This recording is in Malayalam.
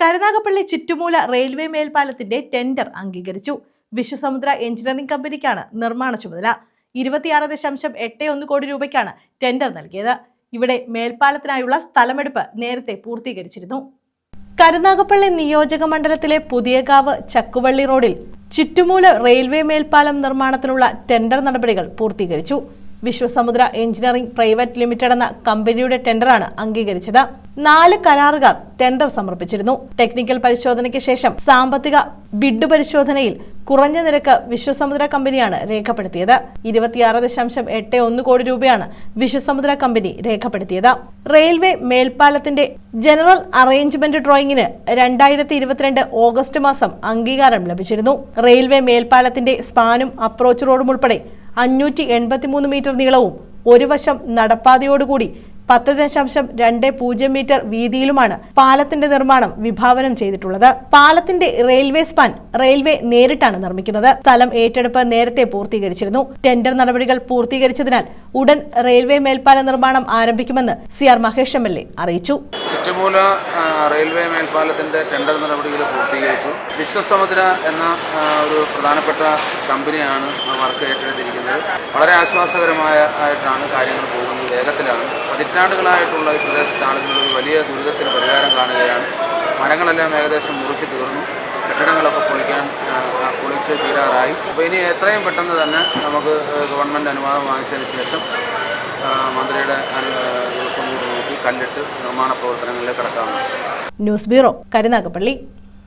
കരുനാഗപ്പള്ളി ചുറ്റുമൂല റെയിൽവേ മേൽപ്പാലത്തിന്റെ ടെൻഡർ അംഗീകരിച്ചു. വിശ്വസമുദ്ര എഞ്ചിനീയറിംഗ് കമ്പനിക്കാണ് നിർമ്മാണ ചുമതല. ഇരുപത്തിയാറ് ദശാംശം എട്ട് ഒന്ന് കോടി രൂപയ്ക്കാണ് ടെൻഡർ നൽകിയത്. ഇവിടെ മേൽപ്പാലത്തിനായുള്ള സ്ഥലമെടുപ്പ് നേരത്തെ പൂർത്തീകരിച്ചിരുന്നു. കരുനാഗപ്പള്ളി നിയോജക മണ്ഡലത്തിലെ പുതിയകാവ് ചക്കുവള്ളി റോഡിൽ ചുറ്റുമൂല റെയിൽവേ മേൽപ്പാലം നിർമ്മാണത്തിനുള്ള ടെൻഡർ നടപടികൾ പൂർത്തീകരിച്ചു. വിശ്വസമുദ്ര എഞ്ചിനീയറിംഗ് പ്രൈവറ്റ് ലിമിറ്റഡ് എന്ന കമ്പനിയുടെ ടെൻഡറാണ് അംഗീകരിച്ചത്. നാല് കരാറുകാർ ടെൻഡർ സമർപ്പിച്ചിരുന്നു. ടെക്നിക്കൽ പരിശോധനയ്ക്ക് ശേഷം സാമ്പത്തിക ബിഡ് പരിശോധനയിൽ കുറഞ്ഞ നിരക്ക് വിശ്വസമുദ്ര കമ്പനിയാണ് രേഖപ്പെടുത്തിയത്. ഇരുപത്തിയാറ് ദശാംശം എട്ട് ഒന്ന് കോടി രൂപയാണ് വിശ്വസമുദ്ര കമ്പനി രേഖപ്പെടുത്തിയത്. റെയിൽവേ മേൽപ്പാലത്തിന്റെ ജനറൽ അറേഞ്ച്മെന്റ് ഡ്രോയിങ്ങിന് രണ്ടായിരത്തി ഇരുപത്തിരണ്ട് ഓഗസ്റ്റ് മാസം അംഗീകാരം ലഭിച്ചിരുന്നു. റെയിൽവേ മേൽപ്പാലത്തിന്റെ സ്പാനും അപ്രോച്ച് റോഡും ഉൾപ്പെടെ അഞ്ഞൂറ്റി എൺപത്തിമൂന്ന് മീറ്റർ നീളവും ഒരു വശം നടപ്പാതയോടുകൂടി പത്ത് ദശാംശം രണ്ട് പൂജ്യം മീറ്റർ വീതിയിലുമാണ് പാലത്തിന്റെ നിർമ്മാണം വിഭാവനം ചെയ്തിട്ടുള്ളത്. പാലത്തിന്റെ റെയിൽവേ സ്പാൻ റെയിൽവേ നേരിട്ടാണ് നിർമ്മിക്കുന്നത്. സ്ഥലം ഏറ്റെടുപ്പ് നേരത്തെ പൂർത്തീകരിച്ചിരുന്നു. ടെൻഡർ നടപടികൾ പൂർത്തീകരിച്ചതിനാൽ ഉടൻ റെയിൽവേ മേൽപ്പാല നിർമ്മാണം ആരംഭിക്കുമെന്ന് C R Mahesh M L A അറിയിച്ചു. ചുറ്റുമൂല റെയിൽവേ മേൽപ്പാലത്തിന്റെ ടെൻഡർ നടപടികൾ പൂർത്തീകരിച്ചു. വിശ്വസമുദ്ര എന്ന ഒരു പ്രധാനപ്പെട്ട കമ്പനിയാണ് വർക്ക് ഏറ്റെടുത്തിരിക്കുന്നത്. വളരെ ആശ്വാസകരമായ ആയിട്ടാണ് കാര്യങ്ങൾ പോകുന്നത് വേഗത്തിലാണ്. പതിറ്റാണ്ടുകളായിട്ടുള്ള ഈ പ്രദേശത്തെ ആളുകൾ ഒരു വലിയ ദുരിതത്തിന് പരിഹാരം കാണുകയാണ്. മരങ്ങളെല്ലാം ഏകദേശം മുറിച്ച് തീർന്നു. കെട്ടിടങ്ങളൊക്കെ പൊളിക്കാൻ പൊളിച്ച് തീരാറായി. അപ്പോൾ ഇനി എത്രയും പെട്ടെന്ന് തന്നെ നമുക്ക് ഗവൺമെന്റ് അനുവാദം വാങ്ങിച്ചതിന് ശേഷം മന്ത്രിയുടെ ദിവസം കൂടി നോക്കി കണ്ടിട്ട് നിർമ്മാണ പ്രവർത്തനങ്ങളിലേക്ക് കടക്കാവുന്നതാണ്. News bureau Karunagappally.